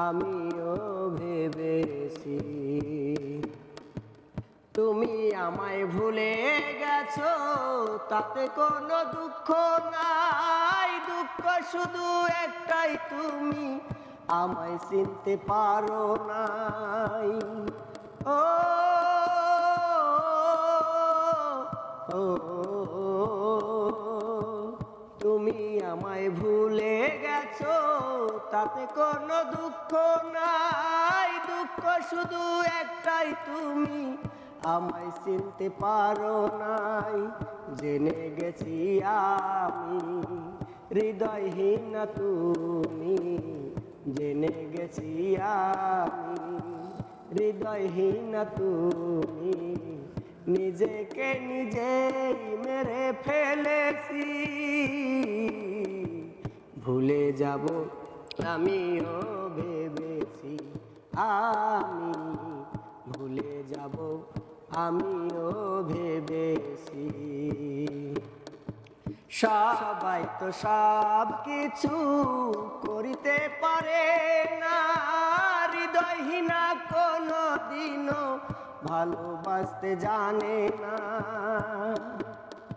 আমিও ভেবেছি তুমি আমায় ভুলে গেছো তাতে কোনো দুঃখ নাই দুঃখ শুধু একটাই তুমি আমায় চিনতে পারো নাই ও ও, তাতে কোনো দুঃখ নাই। দুঃখ শুধু একটাই তুমি। আমায় চিনতে পারো নাই। জেনে গেছি আমি। হৃদয়হীন তুমি। জেনে গেছি আমি। হৃদয়হীন তুমি। নিজেকে নিজেই মেরে ফেলেছি। ভুলে যাব আমিও ভেবেছি আমি ভুলে যাব, আমিও ভেবেছি। সবাই তো সব কিছু করিতে পারে না, হৃদয়হীনা কোনো দিনও ভালোবাসতে জানে না।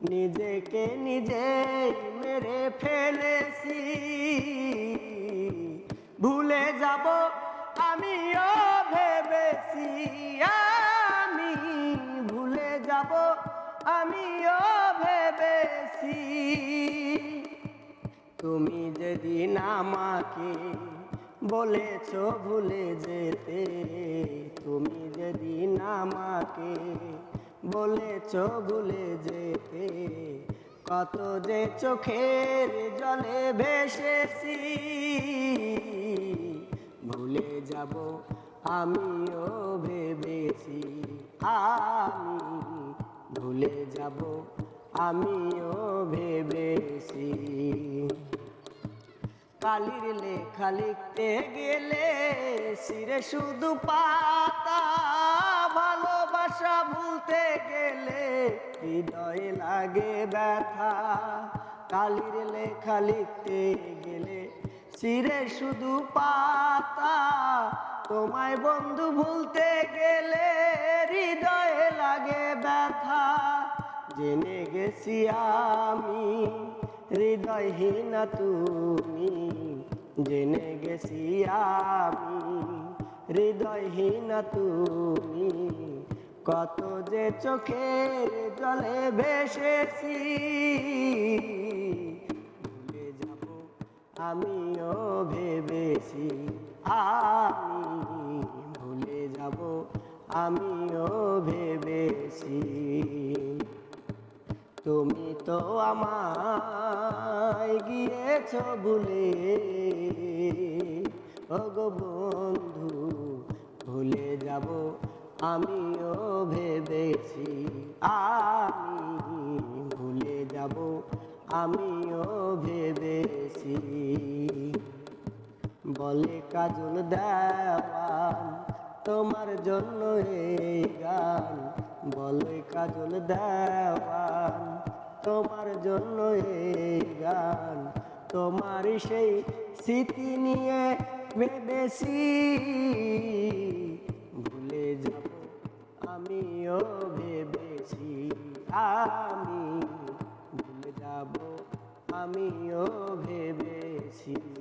নিজেকে নিজেই মেরে ফেলেছি। ভুলে যাব আমিও ভেবেছি, আমি ভুলে যাব আমিও ভেবেছি। তুমি যেদিন আমাকে বলেছ ভুলে যেতে, তুমি যেদিন আমাকে বলেছ ভুলে যেতে। কত যে চোখের জলে ভেসেছি, ভুলে যাব আমিও ভেবেছি। আমি ভুলে যাব আমিও ভেবেছি। কালির লেখা লিখতে গেলে সিরে শুধু পাতা ভালোবাসা ভুলতে গেলে হৃদয়ে লাগে ব্যথা। কালির লেখা লিখতে গেলে সিরে শুধু পাতা। তোমায় বন্ধু ভুলতে গেলে হৃদয়ে লাগে ব্যথা। জেনে গেছি আমি, হৃদয়হীনা তুমি। জেনে গেছি আমি, হৃদয়হীনা তুমি। কত যে চোখের জলে ভেসেছি, ভুলে যাব আমিও ভেবেছি, আমি ভুলে যাব আমিও ভেবেছি। তুমি তো আমায় গিয়েছ ভুলে, ওগো বন্ধু, ভুলে যাব আমিও ভেবেছি আমি ভুলে যাব, আমিও ভেবেছি। বলে কাজল দেওয়ান, তোমার জন্য এই গান। বলে কাজল দেওয়ান, তোমার জন্য এই গান। তোমার সেই স্মৃতি নিয়ে ভেবেছি।